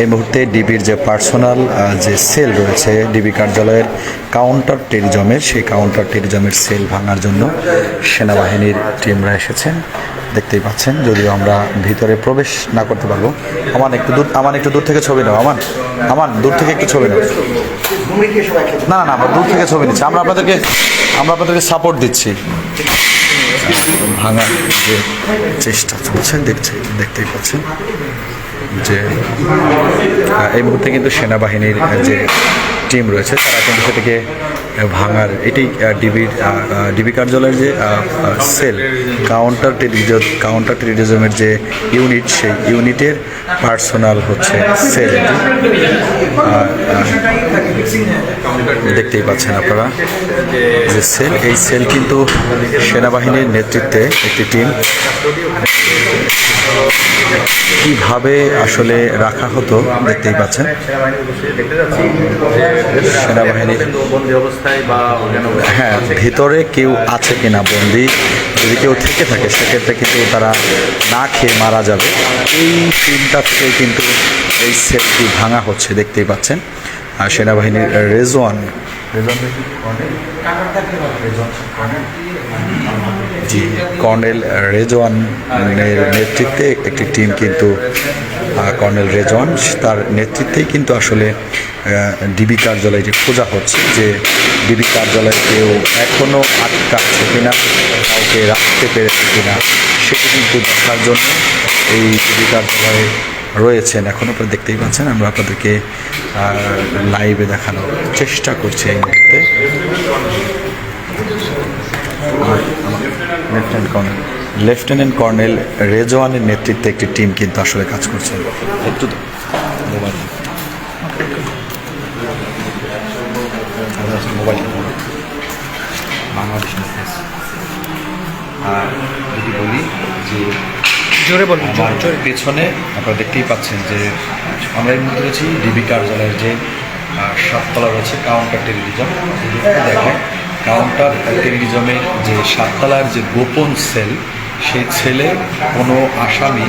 এই মুহূর্তে ডিবির যে পার্সোনাল যে সেল রয়েছে, ডিবি কার্যালয়ের কাউন্টার টেরিজমের সেই কাউন্টার টেরিজমের সেল ভাঙার জন্য সেনাবাহিনীর টিমরা এসেছেন। দেখতেই পাচ্ছেন, যদিও আমরা ভিতরে প্রবেশ না করতে পারব। আমার একটু দূর আমার একটু দূর থেকে ছবি নাও আমার আমার দূর থেকে একটু ছবি নাও। না না না, আমরা দূর থেকে ছবি নিচ্ছি। আমরা আপনাদেরকে আমরা আপনাদেরকে সাপোর্ট দিচ্ছি। ভাঙার যে চেষ্টা চলছে, দেখছে, দেখতেই পাচ্ছেন যে এই মুহূর্তে কিন্তু সেনাবাহিনীর যে টিম রয়েছে, তারা কিন্তু সেটাকে ভাঙার, এটি ডিবির ডিবি কার্যালয়ের যে সেল কাউন্টার টেরিজম কাউন্টার টেরিজমের যে ইউনিট সেই ইউনিটের পার্সোনাল হচ্ছে সেল। দেখতেই পাচ্ছেন আপনারা যে সেল, এই সেল কিন্তু সেনাবাহিনীর নেতৃত্বে একটি টিম কীভাবে আসলে রাখা হতো, দেখতেই পাচ্ছেন। সেনাবাহিনী বন্দি অবস্থায় বা হ্যাঁ ভিতরে কেউ আছে কিনা বন্দি যদি কেউ থেকে থাকে সেক্ষেত্রে কিন্তু তারা না খেয়ে মারা যাবে। এই চিন্তা থেকে কিন্তু এই সেলটি ভাঙা হচ্ছে দেখতেই পাচ্ছেন। আর সেনাবাহিনীর রেজওয়ান জি কর্নেল রেজওয়ানের নেতৃত্বে একটি টিম কিন্তু কর্নেল রেজওয়ান, তার নেতৃত্বেই কিন্তু আসলে ডিবি কার্যালয়টি খোঁজা হচ্ছে যে ডিবি কার্যালয়ে কেউ এখনও আটকাচ্ছে কিনা, কাউকে রাখতে পেরেছে কিনা, সেটি কিন্তু দেখার জন্য এই ডিবি কার্যালয়ে রয়েছেন। এখন আপনারা দেখতেই পাচ্ছেন, আমরা আপনাদেরকে লাইভে দেখানোর চেষ্টা করছি এই মুহূর্তে। লেফটেন্যান্ট কর্নেল লেফটেন্যান্ট কর্নেল রেজওয়ানের নেতৃত্বে একটি টিম কিন্তু আসলে কাজ করছে। একটু তো মোবাইল মোবাইল বাংলাদেশ আর যদি বলি যে জোরে বলুন জোরে পেছনে আপনারা দেখতেই পাচ্ছেন যে আমরা এই মুহূর্তে রয়েছি ডিবি কার্যালয়ের যে সাততলা রয়েছে কাউন্টার টেলিভিশন। দেখেন কাউন্টার টেরিজমের যে সাততলার যে গোপন সেল সেই ছেলে কোনো আসামি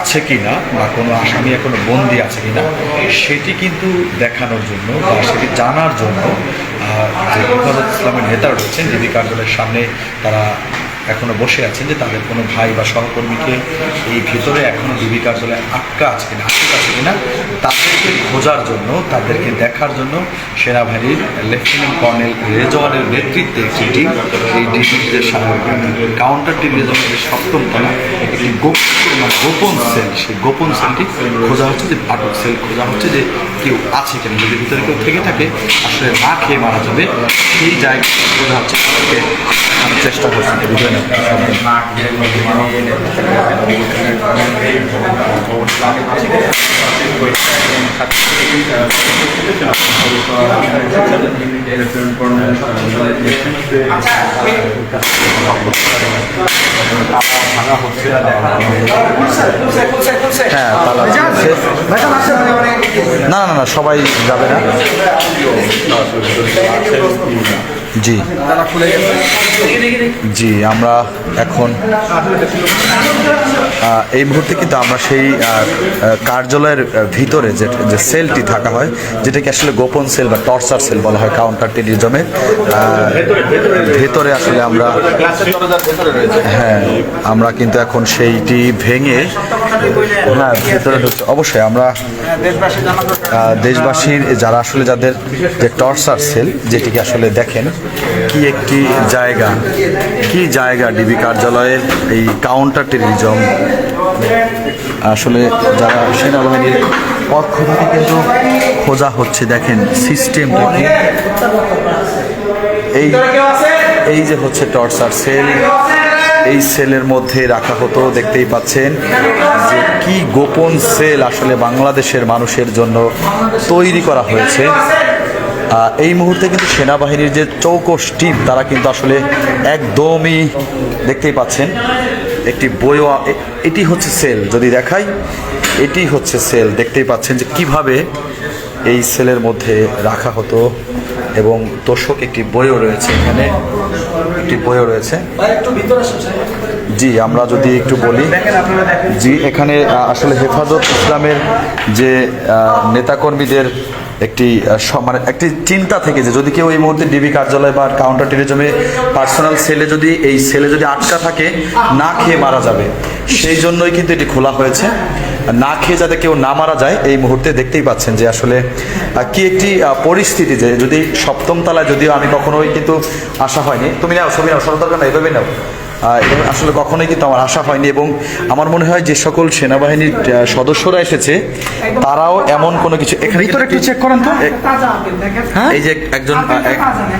আছে কি না বা কোনো আসামি এখনও বন্দি আছে কি না সেটি কিন্তু দেখানোর জন্য বা সেটি জানার জন্য যে হেফাজত ইসলামের নেতা রয়েছেন ডিবি কার্যালয়ের সামনে তারা এখনও বসে আছেন যে তাদের কোনো ভাই বা সহকর্মীকে এই ভিতরে এখনও ডিবি কার্যালয়ে আটকা আছে কিনা, আটকা আছে কিনা, তাদেরকে খোঁজার জন্য, তাদেরকে দেখার জন্য সেনাবাহিনীর লেফটেন্যান্ট কর্নেল রেজওয়ানের নেতৃত্বে একটি টিম, এই যে কাউন্টার রেজওয়ানের সপ্তম তলা, একটি গোপন মানে গোপন সেল, সেই গোপন সেলটি খোঁজা হচ্ছে যে আটক সেল খোঁজা হচ্ছে যে কেউ আছে কিনা, যদি ভিতরে কেউ থেকে থাকে, আসলে না খেয়ে মারা যাবে, সেই জায়গায় খোঁজা হচ্ছে দেখানোর চেষ্টা করছেন বুঝলেন হ্যাঁ তালা ঝুলছে। না না না সবাই যাবে না জি। জি, আমরা এখন এই মুহূর্তে কিন্তু আমরা সেই কার্যালয়ের ভিতরে যে যে সেলটি থাকা হয়, যেটাকে আসলে গোপন সেল বা টর্চার সেল বলা হয় কাউন্টার টেরিজমের ভেতরে আসলে আমরা হ্যাঁ আমরা কিন্তু এখন সেইটি ভেঙে হ্যাঁ ভেতরে অবশ্যই আমরা দেশবাসীর, যারা আসলে যাদের যে টর্চার সেল, যেটিকে আসলে দেখেন কি একটি জায়গা? কি জায়গা ডিবি কার্যালয়ের এই কাউন্টার টেরিজম আসলে যারা সেনাবাহিনীর পক্ষ থেকে কিন্তু খোঁজা হচ্ছে, দেখেন সিস্টেমটা কি। এই এই যে হচ্ছে টর্চার সেল এই সেলের মধ্যে রাখা হতো, দেখতেই পাচ্ছেন যে কি গোপন সেল আসলে বাংলাদেশের মানুষের জন্য তৈরি করা হয়েছে। এই মুহূর্তে কিন্তু সেনাবাহিনীর যে চৌকস টিম, তারা কিন্তু আসলে একদমই দেখতেই পাচ্ছেন, একটি বইও এটি হচ্ছে সেল। যদি দেখাই, এটি হচ্ছে সেল। দেখতেই পাচ্ছেন যে কীভাবে এই সেলের মধ্যে রাখা হতো এবং তোষক একটি বইও রয়েছে এখানে, একটি বইও রয়েছে। জি, আমরা যদি একটু বলি, জি, এখানে আসলে হেফাজত ইসলামের যে নেতাকর্মীদের একটি মানে একটি চিন্তা থেকে যে যদি কেউ এই মুহূর্তে ডিবি কার্যালয় বা কাউন্টার টেরিজমে পার্সোনাল সেলে যদি, এই সেলে যদি আটকা থাকে, না খেয়ে মারা যাবে। সেই জন্যই কিন্তু এটি খোলা হয়েছে। না খেয়ে যাতে কেউ না মারা যায়, এই মুহূর্তে দেখতেই পাচ্ছেন যে আসলে কি একটি পরিস্থিতি যে যদি সপ্তম তলায় যদিও আমি কখনোই কিন্তু আশা হয়নি। তুমি নাও ছবি নাও সরো দরকার না এভাবে নাও। এবং আসলে কখনোই কিন্তু আমার আশা হয়নি এবং আমার মনে হয় যে সকল সেনাবাহিনীর সদস্যরা এসেছে তারাও এমন কোনো কিছু এখানে ভিতরে একটু চেক করেন তো। হ্যাঁ? এই যে একজন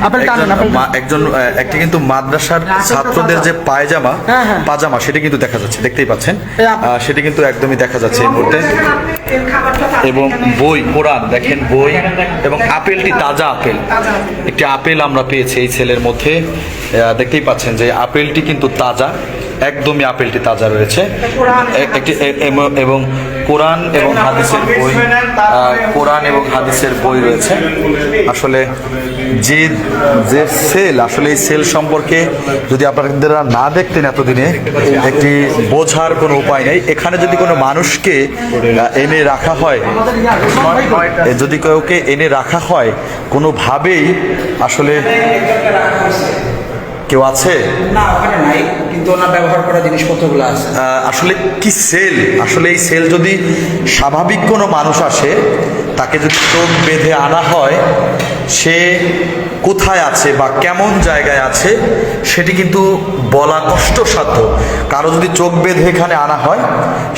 আপেল একজন মা- একজন একটি কিন্তু মাদ্রাসার ছাত্রদের যে পায়জামা হ্যাঁ, হ্যাঁ। পাজামা সেটা কিন্তু দেখা যাচ্ছে দেখতেই পাচ্ছেন। সেটা কিন্তু একদমই দেখা যাচ্ছে এই মুহূর্তে। এবং বই কোরআন দেখেন বই এবং আপেলটি তাজা আপেল। একটি আপেল আমরা পেয়েছি এই ছেলের মধ্যে। দেখতেই পাচ্ছেন যে আপেলটি কিন্তু তাজা, একদমই আপেলটি তাজা রয়েছে। একটি এবং কোরআন এবং হাদিসের বই কোরআন এবং হাদিসের বই রয়েছে। আসলে যে যে সেল, আসলে এই সেল সম্পর্কে যদি আপনারা না দেখতেন এতদিনে, একটি বোঝার কোনো উপায় নেই। এখানে যদি কোনো মানুষকে এনে রাখা হয় যদি কাউকে এনে রাখা হয়, কোনোভাবেই আসলে কেউ আছে? না ওখানে নাই। ওনার ব্যবহার করা জিনিসপত্রগুলো আছে। আসলে কি সেল? আসলে এই সেল যদি স্বাভাবিক কোনো মানুষ আসে, তাকে যদি চোখ বেঁধে আনা হয়, সে কোথায় আছে বা কেমন জায়গায় আছে, সেটি কিন্তু বলা কষ্টসাধ্য। কারও যদি চোখ বেঁধে এখানে আনা হয়,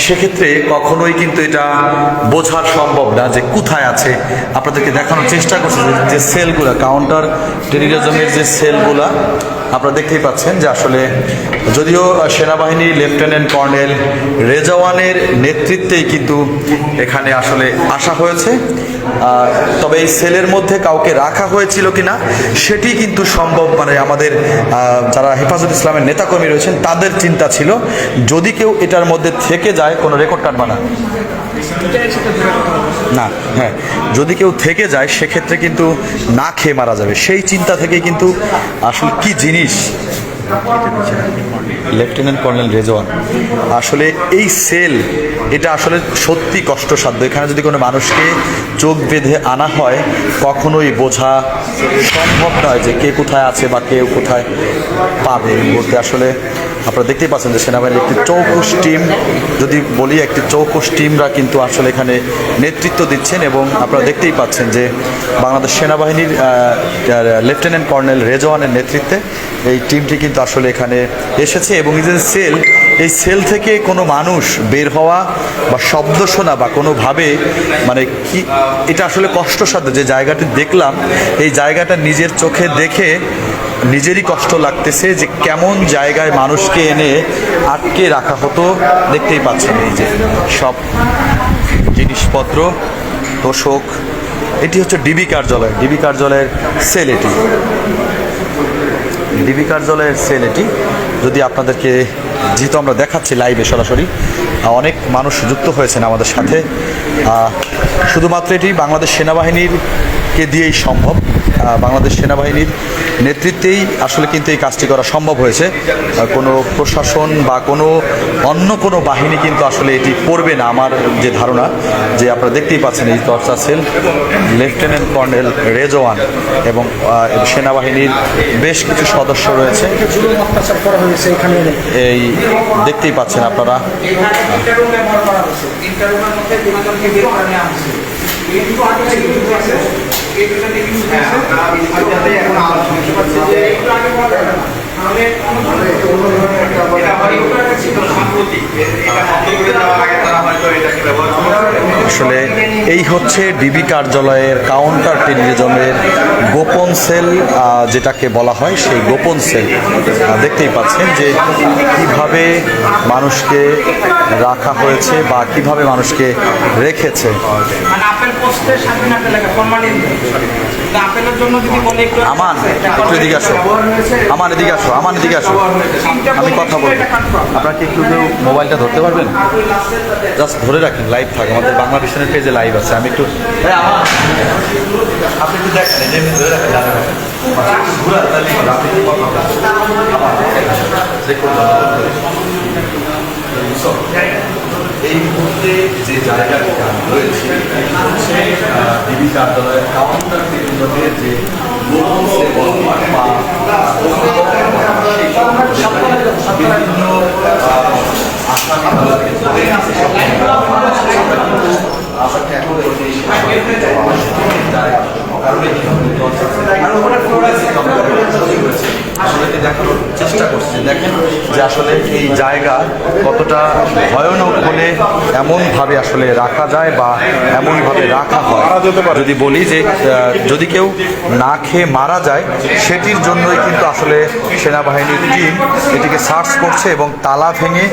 সেক্ষেত্রে কখনোই কিন্তু এটা বোঝার সম্ভব না যে কোথায় আছে। আপনাদেরকে দেখানোর চেষ্টা করছে যে সেলগুলো কাউন্টার টেরিজমের যে সেলগুলা, আপনারা দেখতেই পাচ্ছেন যে আসলে যদিও সেনাবাহিনী লেফটেন্যান্ট কর্নেল রেজাওয়ানের নেতৃত্বেই কিন্তু এখানে আসলে আসা হয়েছে। তবে এই সেলের মধ্যে কাউকে রাখা হয়েছিল কিনা, সেটি কিন্তু সম্ভব মানে আমাদের যারা হেফাজত ইসলামের নেতাকর্মী রয়েছেন, তাদের চিন্তা ছিল। যদি কেউ এটার মধ্যে থেকে যায়, কোনো রেকর্ড কাটবা না। না হ্যাঁ যদি কেউ থেকে যায়, সেক্ষেত্রে কিন্তু না খেয়ে মারা যাবে। সেই চিন্তা থেকেই কিন্তু আসলে কি জিনিস লেফটেন্যান্ট কর্নেল রেজওয়ান আসলে এই সেল এটা আসলে সত্যি কষ্টসাধ্য। এখানে যদি কোনো মানুষকে চোখ বেঁধে আনা হয়, কখনোই বোঝা সম্ভব নয় যে কে কোথায় আছে বা কেউ কোথায় পাবে। মুহূর্তে আসলে আপনারা দেখতেই পাচ্ছেন যে সেনাবাহিনীর একটি চৌকুশ টিম যদি বলি একটি চৌকুশ টিমরা কিন্তু আসলে এখানে নেতৃত্ব দিচ্ছেন এবং আপনারা দেখতেই পাচ্ছেন যে বাংলাদেশ সেনাবাহিনীর লেফটেন্যান্ট কর্নেল রেজওয়ানের নেতৃত্বে এই টিমটি কিন্তু আসলে এখানে এসেছে এবং এই যে সেল, এই সেল থেকে কোনো মানুষ বের হওয়া বা শব্দ শোনা বা কোনোভাবে মানে কি, এটা আসলে কষ্টসাধ্য। যে জায়গাটি দেখলাম, এই জায়গাটা নিজের চোখে দেখে নিজেরই কষ্ট লাগতেছে যে কেমন জায়গায় মানুষকে এনে আটকে রাখা হতো। দেখতেই পাচ্ছেন এই যে সব জিনিসপত্র। তোষক এটি হচ্ছে ডিবি কার্যালয়। ডিবি কার্যালয়ের সেল এটি। ডিবি কার্যালয়ের সেল এটি যদি আপনাদেরকে যেহেতু আমরা দেখাচ্ছি লাইভে সরাসরি অনেক মানুষ যুক্ত হয়েছেন আমাদের সাথে। শুধুমাত্র এটি বাংলাদেশ সেনাবাহিনীর কে দিয়েই সম্ভব বাংলাদেশ সেনাবাহিনীর নেতৃত্বেই আসলে কিন্তু এই কাজটি করা সম্ভব হয়েছে। কোনো প্রশাসন বা কোনো অন্য কোনো বাহিনী কিন্তু আসলে এটি করবে না, আমার যে ধারণা। যে আপনারা দেখতেই পাচ্ছেন এই চর্চা সেল, লেফটেন্যান্ট কর্নেল রেজওয়ান এবং সেনাবাহিনীর বেশ কিছু সদস্য রয়েছে। এই দেখতেই পাচ্ছেন আপনারা। মধ্যে দুজনকে বের করে নেওয়া হয়েছে এই দুটো আগে কিন্তু আছে এই দুটোতে কিন্তু আছে আর যাতে এখন আলাদা বুঝতে পারছি যে একটু আগে বলা আসলে এই হচ্ছে ডিবি কার্যালয়ের কাউন্টার টেরিজমের গোপন সেল যেটাকে বলা হয় সেই গোপন সেল দেখতেই পাচ্ছেন যে কীভাবে মানুষকে রাখা হয়েছে বা কীভাবে মানুষকে রেখেছে। মানে আমান, একটু এদিকে আসো। আমান, এদিকে আসো। আমান দিকে আসো আমি কথা বলব। আপনারা কি একটু কেউ মোবাইলটা ধরতে পারবেন? জাস্ট ধরে রাখেন লাইভ থাকে। আমাদের বাংলা ভিশনের পেজে লাইভ আছে। আমি একটু আপনি দেখেন, ধরে রাখেন। এই মুহূর্তে যে জায়গাটি রয়েছে হচ্ছে ডিবি কার্যালয়ের কাউন্টার কেন্দ্রের যে বিভিন্ন দেখানোর চেষ্টা করছে। দেখেন যে আসলে এই জায়গা কতটা ভয়ানক হলে এমনভাবে আসলে রাখা যায় বা এমনভাবে রাখা হয়। যদি বলি যে যদি কেউ না খেয়ে মারা যায় সেটির জন্যই কিন্তু আসলে সেনাবাহিনীর টিম এটিকে সার্চ করছে এবং তালা ভেঙে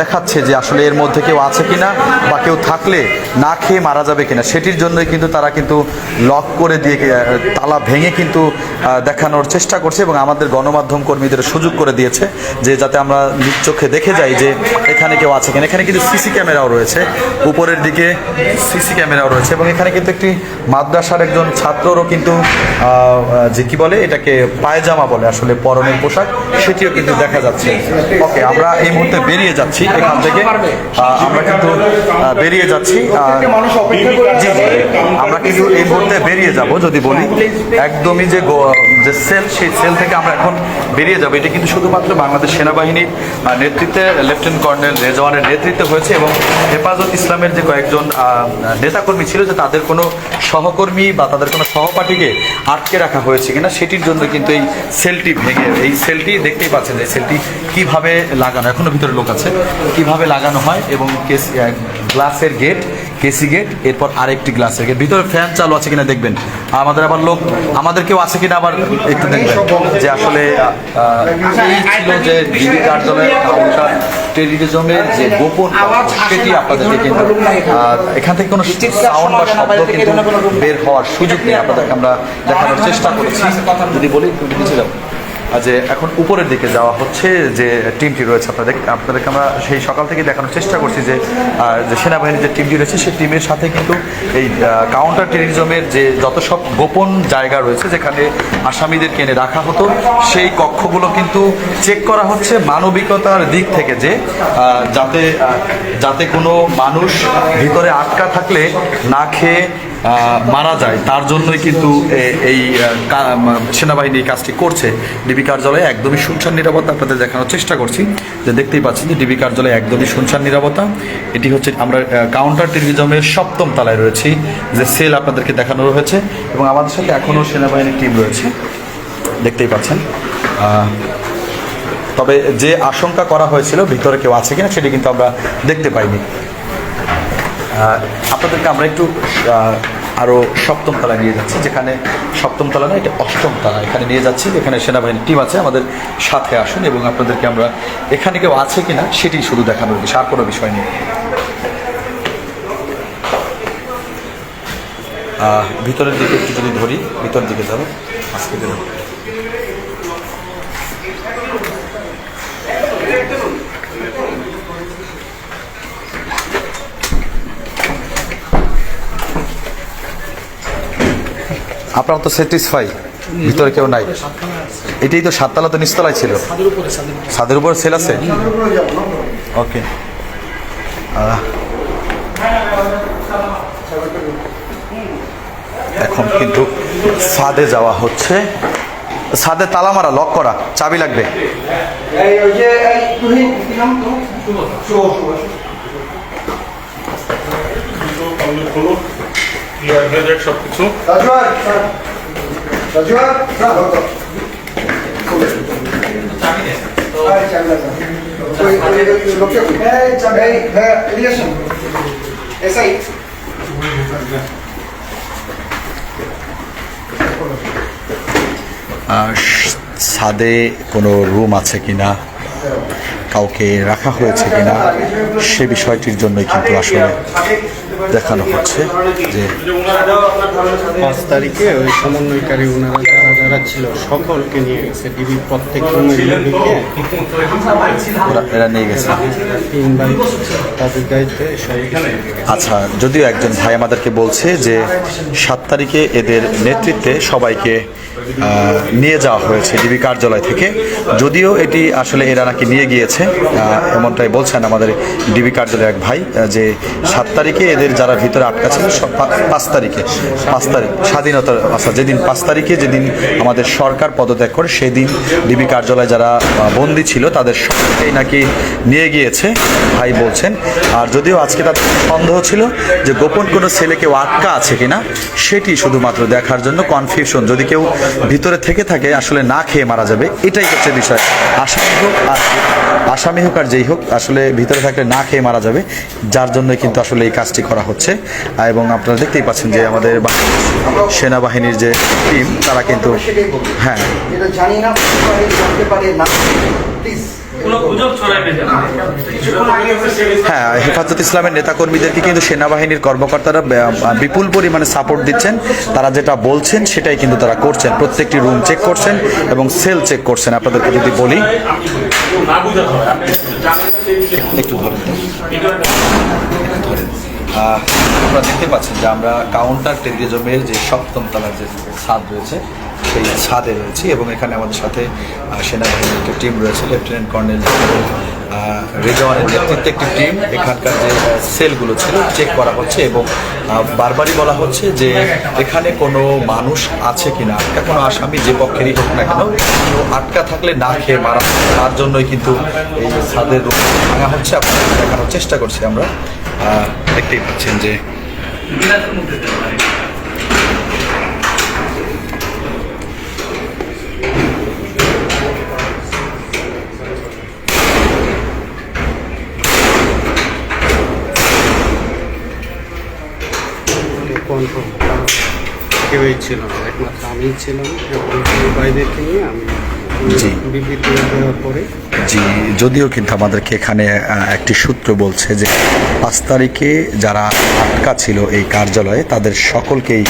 দেখাচ্ছে যে আসলে এর মধ্যে কেউ আছে কিনা বা কেউ থাকলে না খেয়ে মারা যাবে কিনা। সেটির জন্যই কিন্তু তারা কিন্তু লক করে দিয়ে তালা ভেঙে কিন্তু দেখানোর চেষ্টা করছে এবং আমাদের গণমাধ্যম কর্মীদের সুযোগ করে দিয়েছে যে যাতে আমরা নিজ চোখে দেখে যাই যে এখানে কেউ আছে কিনা। এখানে কিন্তু সিসি ক্যামেরাও রয়েছে, উপরের দিকে সিসি ক্যামেরাও রয়েছে এবং এখানে কিন্তু একটি মাদ্রাসার একজন ছাত্ররও কিন্তু যে কি বলে, এটাকে পায়জামা বলে আসলে পরনের পোশাক, সেটিও কিন্তু দেখা যাচ্ছে। ওকে, আমরা এই মুহূর্তে বেরিয়ে যাচ্ছি এখান থেকে। আমরা কিন্তু বেরিয়ে যাচ্ছি। আমরা কিন্তু এই মুহূর্তে বেরিয়ে যাব যদি বলি। একদমই যে যে সেল সেই সেল থেকে আমরা এখন বেরিয়ে যাব। এটা কিন্তু শুধুমাত্র বাংলাদেশ সেনাবাহিনীর নেতৃত্বে লেফটেন্যান্ট কর্নেল রেজওয়ানের নেতৃত্বে হয়েছে এবং হেফাজত ইসলামের যে কয়েকজন নেতাকর্মী ছিল যে তাদের কোনো সহকর্মী বা তাদের কোনো সহপাঠীকে আটকে রাখা হয়েছে কিনা, সেটির জন্য কিন্তু এই সেলটি ভেঙে, এই সেলটি দেখতেই পাচ্ছেন যে সেলটি কীভাবে লাগানো, এখনও ভিতরে লোক আছে, কীভাবে লাগানো হয় এবং কেস- গ্লাসের গেট, কেসি গেট, এরপর আরেকটি গ্লাসের গেট। ভিতরে ফ্যান চালু আছে কিনা দেখবেন। আমাদের আবার লোক, আমাদের কেউ আছে কিনা আবার একটু দেখবেন। যে আসলে ছিল যে ডিবি কার্যালয়ের কাউন্টার টেরিজমের যে গোপন সেটি আপনাদেরকে কিন্তু এখান থেকে কোনো সাউন্ড বা শব্দ কিন্তু বের হওয়ার সুযোগ নেই। আপনাদেরকে আমরা দেখানোর চেষ্টা করেছি। যদি বলি, একটু নিচে যে এখন উপরের দিকে যাওয়া হচ্ছে যে টিমটি রয়েছে আপনাদের, আপনাদেরকে আমরা সেই সকাল থেকে দেখানোর চেষ্টা করছি যে যে সেনাবাহিনীর যে টিমটি রয়েছে, সেই টিমের সাথে কিন্তু এই কাউন্টার টেরিজমের যে যত সব গোপন জায়গা রয়েছে, যেখানে আসামিদের কেনে রাখা হতো, সেই কক্ষগুলো কিন্তু চেক করা হচ্ছে মানবিকতার দিক থেকে যে যাতে যাতে কোনো মানুষ ভিতরে আটকা থাকলে না খেয়ে মারা যায়। তার জন্যই কিন্তু এই সেনাবাহিনী কাজটি করছে। ডিবি কার্যালয়ে একদমই শুনশান নিরাপত্তা আপনাদের দেখানোর চেষ্টা করছি। যে দেখতেই পাচ্ছেন যে ডিবি কার্যালয়ে একদমই শুনশান নিরাপত্তা। এটি হচ্ছে আমরা কাউন্টার টেলিভিজমের সপ্তম তলায় রয়েছি, যে সেল আপনাদেরকে দেখানো হয়েছে এবং আমাদের সাথে এখনও সেনাবাহিনীর টিম রয়েছে। দেখতেই পাচ্ছেন। তবে যে আশঙ্কা করা হয়েছিল ভিতরে কেউ আছে কিনা সেটি কিন্তু আমরা দেখতে পাইনি। আপনাদেরকে আমরা একটু আহ, আরও সপ্তম তলায় নিয়ে যাচ্ছি যেখানে সপ্তম তলা না এটা অষ্টম তলা এখানে নিয়ে যাচ্ছি এখানে সেনাবাহিনীর টিম আছে আমাদের সাথে আসুন এবং আপনাদেরকে আমরা এখানে কেউ আছে কিনা সেটি শুধু দেখানোর বিষয় আর কোনো বিষয় নেই। ভিতরের দিকে একটু যদি ধরি ভিতরের দিকে যাব আজকে আপনারা তো স্যাটিসফাই ভিতরে কেউ নাই। এটাই তো সাততলা তো নিচতলায় ছিল। ছাদের উপর সেল আছে? ওকে এখন কিন্তু ছাদে যাওয়া হচ্ছে। ছাদে তালা মারা লক করা, চাবি লাগবে এই ওই যে এই তুই কি নাম তো শুভ শুভ সবকিছু রাজুয়ার রাজুয়ার না বলো আরে চাবি লাগবে ওই ওই ওই লোককে এই চাবি এই হ্যাঁ এদিকে আসুন এসআই। আর ছাদে কোনো রুম আছে কিনা? কাউকে রাখা হয়েছে কিনা? সে বিষয়টির জন্যই কিন্তু আসলে দেখানো হচ্ছে যে পাঁচ তারিখে ওই সমন্বয়কারী ওনারা যারা যারা ছিল সকলকে নিয়ে গেছে ডিবি প্রত্যেক এরা নিয়ে গেছে তিন বাই তাদের দায়িত্বে। আচ্ছা যদিও একজন ভাই আমাদেরকে বলছে যে সাত তারিখে এদের নেতৃত্বে সবাইকে নিয়ে যাওয়া হয়েছে ডিবি কার্যালয় থেকে। যদিও এটি আসলে এরা নাকি নিয়ে গিয়েছে এমনটাই বলছেন আমাদের ডিবি কার্যালয়ের এক ভাই যে সাত তারিখে এদের যারা ভিতরে আটকা ছিল পাঁচ তারিখে, পাঁচ তারিখ, স্বাধীনতার আচ্ছা যেদিন, পাঁচ তারিখে যেদিন আমাদের সরকার পদত্যাগ করে, সেদিন ডিবি কার্যালয়ে যারা বন্দী ছিল, তাদের সবাইকেই নাকি নিয়ে গিয়েছে, ভাই বলছেন। আর যদিও আজকে তার সন্দেহ ছিল যে গোপন কোনো ছেলে কেউ আটকা আছে কিনা, সেটি শুধুমাত্র দেখার জন্য কনফিউশন যদি কেউ ভিতরে থেকে থাকে আসলে না খেয়ে মারা যাবে এটাই হচ্ছে বিষয়। আসামি হোক আর আসামি হোক আর যেই হোক আসলে ভিতরে থাকলে না খেয়ে মারা যাবে যার জন্য কিন্তু আসলে এই কাজটি করা হচ্ছে। এবং আপনারা দেখতেই পাচ্ছেন যে আমাদের সেনাবাহিনীর যে টিম তারা কিন্তু হ্যাঁ। জানি না হ্যাঁ হেফাজত ইসলামের নেতাকর্মীদেরকে কিন্তু সেনাবাহিনীর কর্মকর্তারা বিপুল পরিমাণে সাপোর্ট দিচ্ছেন। তারা যেটা বলছেন, সেটাই কিন্তু তারা করছেন। প্রত্যেকটি রুম চেক করছেন এবং সেল চেক করছেন। আপনাদেরকে যদি বলি। একটু। আপনারা দেখতে পাচ্ছেন যে আমরা কাউন্টার টেরিজমের যে সপ্তম তলার যে ছাদ রয়েছে, সেই ছাদে রয়েছি এবং এখানে আমাদের সাথে সেনাবাহিনীর একটা টিম রয়েছে লেফটেন্যান্ট কর্নেল রেজওয়ানের নেতৃত্বে একটি টিম এখানকার যে সেলগুলো ছিল চেক করা হচ্ছে এবং বারবারই বলা হচ্ছে যে এখানে কোনো মানুষ আছে কিনা, আটকা কোনো আসামি যে পক্ষেরই হোক না কেন আটকা থাকলে না খেয়ে মারা তার জন্যই কিন্তু এই ছাদের ভাঙা হচ্ছে আপনাদের দেখানোর চেষ্টা করছি আমরা। দেখতেই পাচ্ছেন যে কেউই ছিল না। একমাত্র আমিই ছিলাম এবং নিয়ে আমি জি। বিবৃতি দেওয়ার পরে জি যদিও কিন্তু আমাদেরকে এখানে একটি সূত্র বলছে যে পাঁচ তারিখে যারা আটকা ছিল এই কার্যালয়ে তাদের সকলকেই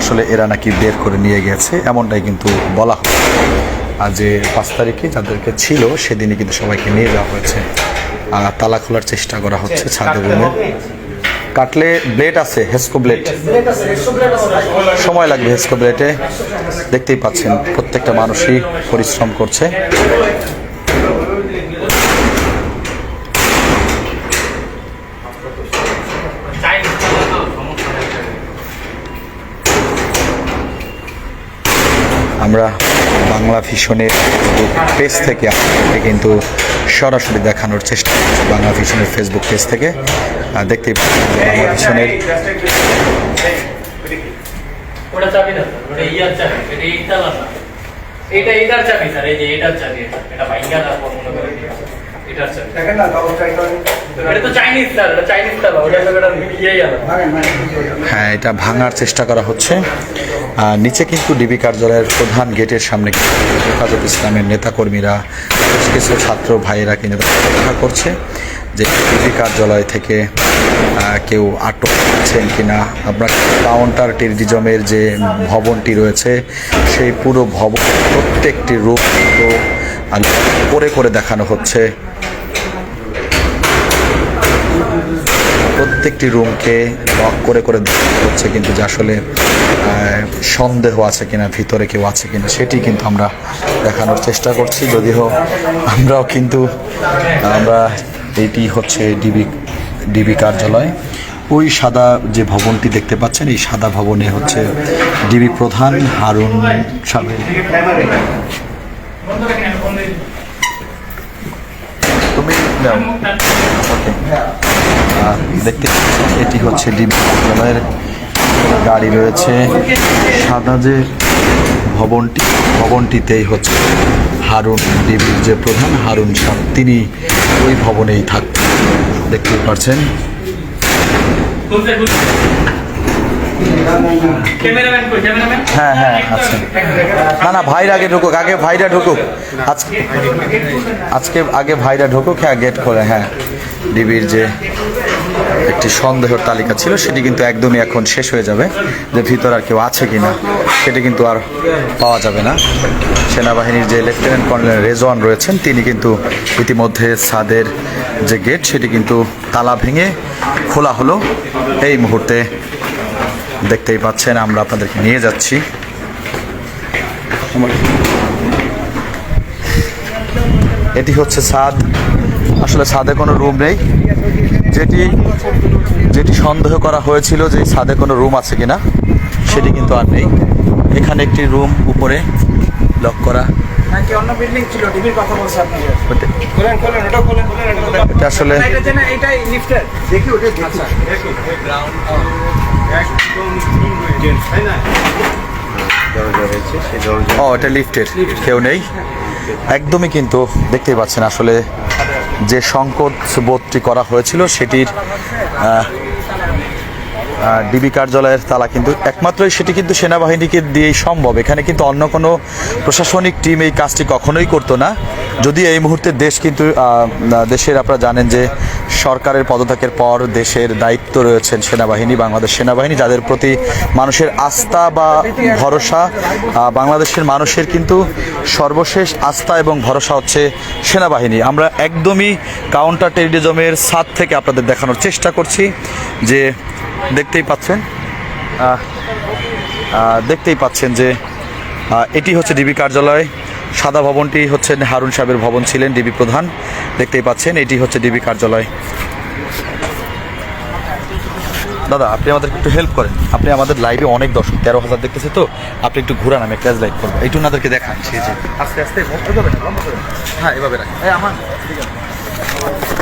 আসলে এরা নাকি বের করে নিয়ে গেছে এমনটাই কিন্তু বলা হয়। আর যে পাঁচ তারিখে যাদেরকে ছিল সেদিনই কিন্তু সবাইকে নিয়ে যাওয়া হয়েছে। আর তালা খোলার চেষ্টা করা হচ্ছে ছাদের রুমে। কাটলে ব্লেড আছে, হেস্কো ব্লেড। সময় লাগবে হেস্কো ব্লেডে। দেখতেই পাচ্ছেন, প্রত্যেকটা মানুষই পরিশ্রম করছে। আমরা বাংলা ভিশনের পেজ থেকে কিন্তু সরাসরি দেখানোর চেষ্টা করছি বাংলা ভিশনের ফেসবুক পেজ থেকে। দেখতেই পাচ্ছেন যে ওটা চাবি না ওটা ইয়ার চাবি এটা এই না এটা এটার চাবি স্যার এই যে এটার চাবি এটা এটা ভাইঙ্গা তারপর মনে করে এটার চাবি। দেখেন না কাগজ এটা তো চাইনিজ স্যার এটা চাইনিজ তালা ওটা এটা ইয়েই আলাদা। ভাগেন কিছু হয়ে এটা ভাঙার চেষ্টা করা হচ্ছে। আর নিচে কিন্তু ডিবি কার্যালয়ের প্রধান গেটের সামনে কিন্তু হেফাজত ইসলামের নেতাকর্মীরা বেশ কিছু ছাত্র ভাইয়েরা কিন্তু দেখা করছে যে টিভি কার্যালয় থেকে কেউ আটক আছেন কিনা। আপনার কাউন্টার টেরিজমের যে ভবনটি রয়েছে, সেই পুরো ভবন প্রত্যেকটি রূপ করে করে দেখানো হচ্ছে। প্রত্যেকটি রুমকে লক করে করে দেখা হচ্ছে, কিন্তু যে আসলে সন্দেহ আছে কিনা, ভিতরে কেউ আছে কিনা, সেটি কিন্তু আমরা দেখানোর চেষ্টা করছি। যদিও আমরাও কিন্তু, আমরা এটি হচ্ছে ডিবি ডিবি কার্যালয়। ওই সাদা যে ভবনটি দেখতে পাচ্ছেন, এই সাদা ভবনে হচ্ছে ডিবি প্রধান হারুন সাহেব। দেখতে এটি হচ্ছে ডিবি কার্যালয়ের গাড়ি রয়েছে। সাদা যে ভবনটি, ভবনটিতেই হচ্ছে হারুন ডিবির যে প্রধান, হারুন সাহ তিনি ওই ভবনেই থাকতেন। দেখতে পাচ্ছেন। হ্যাঁ হ্যাঁ আচ্ছা না না ভাইরা আগে ঢুকুক আগে ভাইরা ঢুকুক। আজকে আজকে আগে ভাইরা ঢুকুক হ্যাঁ গেট খোলে হ্যাঁ। ডিবির যে একটি সন্দেহের তালিকা ছিল সেটি কিন্তু একদমই এখন শেষ হয়ে যাবে যে ভিতর আর কেউ আছে কিনা সেটি কিন্তু আর পাওয়া যাবে না। সেনাবাহিনীর যে লেফটেন্যান্ট কর্নেল রেজওয়ান রয়েছেন তিনি কিন্তু ইতিমধ্যে সাদের যে গেট সেটি কিন্তু তালা ভেঙে খোলা হলো। এই মুহূর্তে দেখতেই পাচ্ছেন আমরা আপনাদেরকে নিয়ে যাচ্ছি। এটি হচ্ছে ছাদ আসলে ছাদে কোনো রুম নেই। যেটি যেটি সন্দেহ করা হয়েছিল যে ছাদে কোনো রুম আছে কিনা সেটি কিন্তু আর নেই। এখানে একটি রুম উপরে লক করা। অন্য বিল্ডিং ছিল? টিভির কথা। এটা আসলে ও, এটা লিফটের কেউ নেই? একদমই কিন্তু দেখতেই পাচ্ছেন আসলে যে সংকট বোধটি করা হয়েছিল সেটির ডিবি কার্যালয়ের তালা কিন্তু একমাত্রই, সেটি কিন্তু সেনাবাহিনীকে দিয়েই সম্ভব। এখানে কিন্তু অন্য কোনো প্রশাসনিক টিম এই কাজটি কখনোই করতো না। যদি এই মুহূর্তে দেশ কিন্তু দেশের আপনারা জানেন যে সরকারের পদত্যাগের পর দেশের দায়িত্ব রয়েছেন সেনাবাহিনী, বাংলাদেশ সেনাবাহিনী, যাদের প্রতি মানুষের আস্থা বা ভরসা বাংলাদেশের মানুষের কিন্তু সর্বশেষ আস্থা এবং ভরসা হচ্ছে সেনাবাহিনী। আমরা একদমই কাউন্টার টেরিজমের ছাদ থেকে আপনাদের দেখানোর চেষ্টা করছি যে দেখতেই পাচ্ছেন। দেখতেই পাচ্ছেন যে এটি হচ্ছে ডিবি কার্যালয়। সাদা ভবনটি হচ্ছে হারুন সাহেবের ভবন ছিলেন ডিবি প্রধান। দেখতেই পাচ্ছেন এটি হচ্ছে ডিবি কার্যালয়। দাদা আপনি আমাদেরকে একটু হেল্প করেন। আপনি আমাদের লাইভে অনেক দর্শক তেরো হাজার দেখতেছে তো। আপনি একটু ঘুরান আমি ক্লাস লাইভ করব। একটু ওনাদেরকে দেখান। আস্তে আস্তে। হ্যাঁ এভাবে রাখেন। আমার ঠিক আছে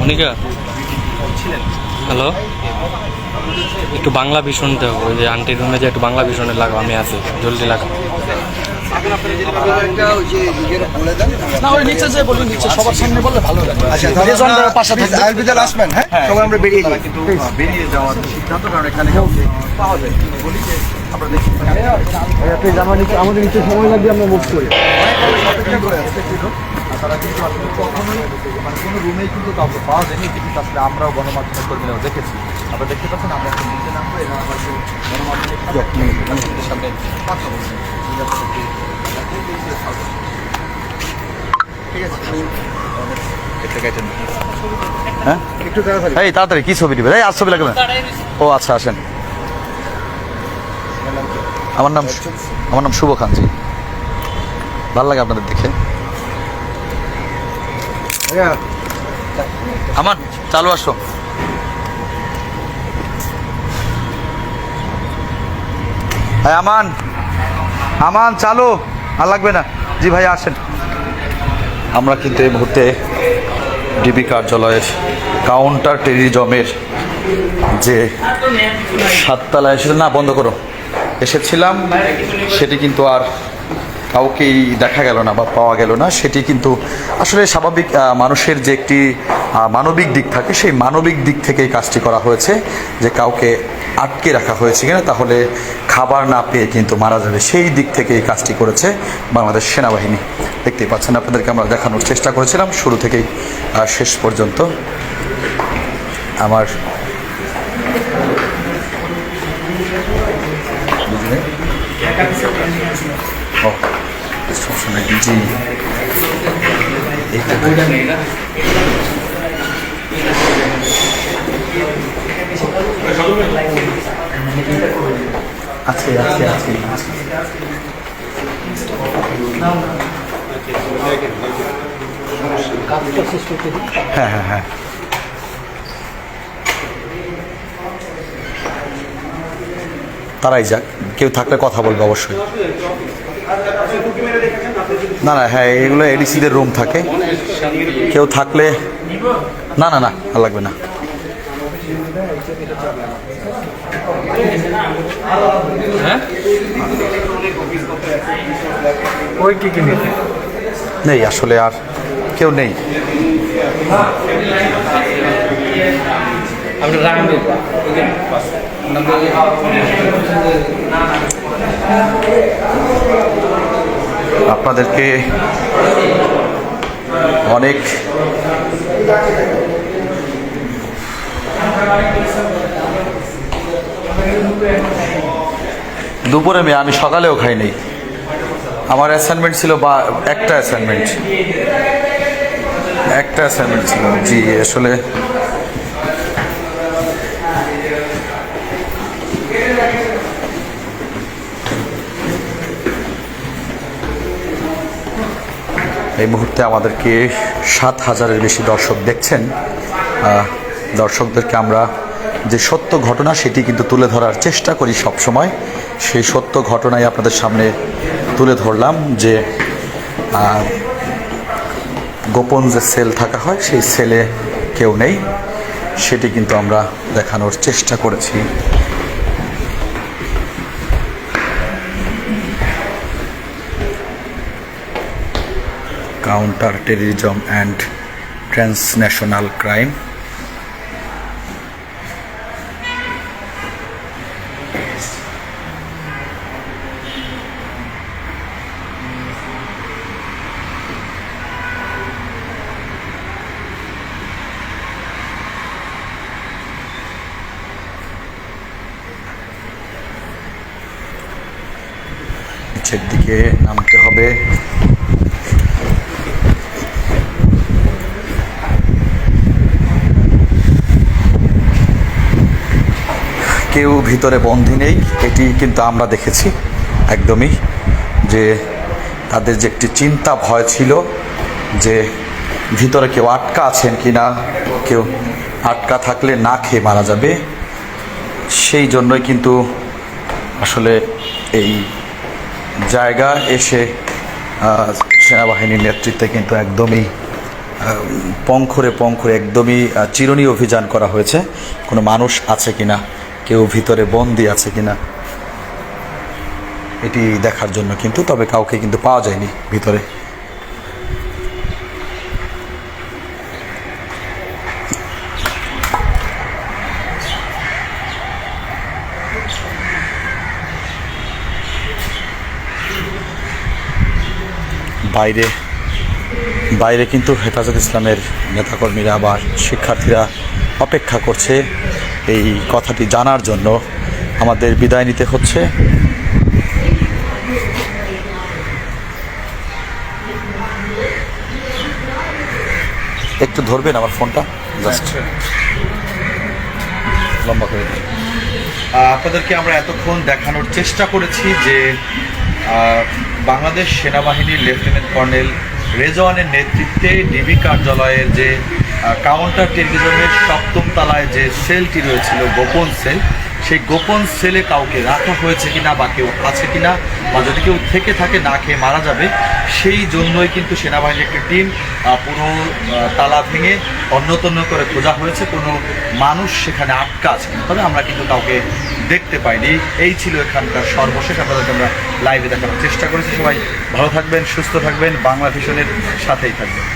মনিকা? হ্যালো একটু বাংলা ভীষণ দেবো ওই যে আন্টির রুমে যে একটু বাংলা ভীষণে লাগাও আমি আছি জলদি লাগাও না ওই নিচে যে বলি নিচে সবার সামনে বললে ভালো লাগে। ম্যান হ্যাঁ? আমরা বেরিয়ে যাই। বেরিয়ে যাওয়ার সিদ্ধান্ত কারণ এখানে পাওয়া যায় না। বলি যে আমরা দেখি। আমাদের নিচে সময় লাগবে আমরা মুভ করি। তারা কিন্তু আসলে কখনোই মানে কোনো রুমেই কিন্তু কাউকে পাওয়া যায়নি এটি কিন্তু আসলে আমরাও গণমাধ্যমের কর্মীরাও দেখেছি। আপনারা দেখতে পাচ্ছেন আমরা এখন নিচে নামবো এবং আমরা একটু গণমাধ্যমের সামনে কথা বলছি ঠিক আছে। হ্যাঁ তাড়াতাড়ি। এই তাড়াতাড়ি কি ছবি দিবে? এই আর ছবি লাগবে না? ও আচ্ছা আসেন। আমার নাম আমার নাম শুভ খান জি ভালো লাগে আপনাদের দেখে? আমার, চালু আসো। হ্যাঁ আমান আমান, চালু। আর লাগবে না। জি ভাই, আসেন। আমরা কিন্তু এই মুহূর্তে ডিবি কার্যালয়ের কাউন্টার টেরিজমের যে সাততলায় এসে না, বন্ধ করো। এসেছিলাম, সেটি কিন্তু আর কাউকেই দেখা গেল না বা পাওয়া গেল না, সেটি কিন্তু আসলে স্বাভাবিক মানুষের যে একটি মানবিক দিক থাকে, সেই মানবিক দিক থেকেই কাজটি করা হয়েছে, যে কাউকে আটকে রাখা হয়েছে কিনা, তাহলে খাবার না পেয়ে কিন্তু মারা যাবে। সেই দিক থেকে এই কাজটি করেছে বাংলাদেশ সেনাবাহিনী। দেখতেই পাচ্ছেন আপনাদেরকে আমরা দেখানোর চেষ্টা করেছিলাম, শুরু থেকেই শেষ পর্যন্ত। আমার ও সবসময় জি আছে আছে আছে হ্যাঁ হ্যাঁ হ্যাঁ তারাই যাক, কেউ থাকলে কথা বলবে অবশ্যই। না না হ্যাঁ এগুলো এডিসিদের রুম থাকে। কেউ থাকলে না না না আর লাগবে না। ওই কি কি নেই আসলে আর কেউ নেই। আপনাদেরকে অনেক দুপুরে মেয়ে, আমি সকালেও খাইনি। আমার অ্যাসাইনমেন্ট ছিল বা একটা অ্যাসাইনমেন্ট একটা অ্যাসাইনমেন্ট ছিল, জি, আসলে এই মুহূর্তে আমাদেরকে সাত হাজারের বেশি দর্শক দেখছেন। দর্শকদেরকে আমরা যে সত্য ঘটনা সেটি কিন্তু তুলে ধরার চেষ্টা করি সব সময় সেই সত্য ঘটনাই আপনাদের সামনে তুলে ধরলাম যে গোপন যে সেল থাকা হয় সেই সেলে কেউ নেই, সেটি কিন্তু আমরা দেখানোর চেষ্টা করেছি। Counter terrorism and transnational crime নিচের দিকে নামতে হবে কেউ ভিতরে বন্দি নেই, এটি কিন্তু আমরা দেখেছি একদমই যে তাদের যে একটি চিন্তা ভয় ছিল যে ভিতরে কেউ আটকা আছেন কি না কেউ আটকা থাকলে না খেয়ে মারা যাবে, সেই জন্যই কিন্তু আসলে এই জায়গা এসে সেনাবাহিনীর নেতৃত্বে কিন্তু একদমই পঙ্খরে পঙ্খরে একদমই চিরুনি অভিযান করা হয়েছে। কোনো মানুষ আছে কিনা কেউ ভিতরে বন্দি আছে কিনা, এটি দেখার জন্য কিন্তু, তবে কাউকে কিন্তু পাওয়া যায়নি ভিতরে। বাইরে বাইরে কিন্তু হেফাজত ইসলামের নেতাকর্মীরা বা শিক্ষার্থীরা অপেক্ষা করছে। এই কথাটি জানার জন্য আমাদের বিদায় নিতে হচ্ছে। একটু ধরবেন আমার ফোনটা? জাস্ট লম্বা করে আপনাদেরকে আমরা এতক্ষণ দেখানোর চেষ্টা করেছি যে বাংলাদেশ সেনাবাহিনীর লেফটেন্যান্ট কর্নেল রেজওয়ানের নেতৃত্বে ডিবি কার্যালয়ের যে কাউন্টার টেররিজমের সপ্তম তলায় যে সেলটি রয়েছিল, গোপন সেল সেই গোপন সেলে কাউকে রাখা হয়েছে কিনা বা কেউ আছে কিনা বা যদি কেউ থেকে থাকে, না খেয়ে মারা যাবে, সেই জন্যই কিন্তু সেনাবাহিনীর একটি টিম পুরো তালা ভেঙে অন্যতন্য করে খোঁজা হয়েছে। কোনো মানুষ সেখানে আটকা আছে। তবে আমরা কিন্তু কাউকে দেখতে পাইনি। এই ছিল এখানকার সর্বশেষ। আপনাদেরকে আমরা লাইভে দেখানোর চেষ্টা করেছি। সবাই ভালো থাকবেন, সুস্থ থাকবেন বাংলা ভিশনের সাথেই থাকবেন।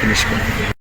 ফিনিশ করুন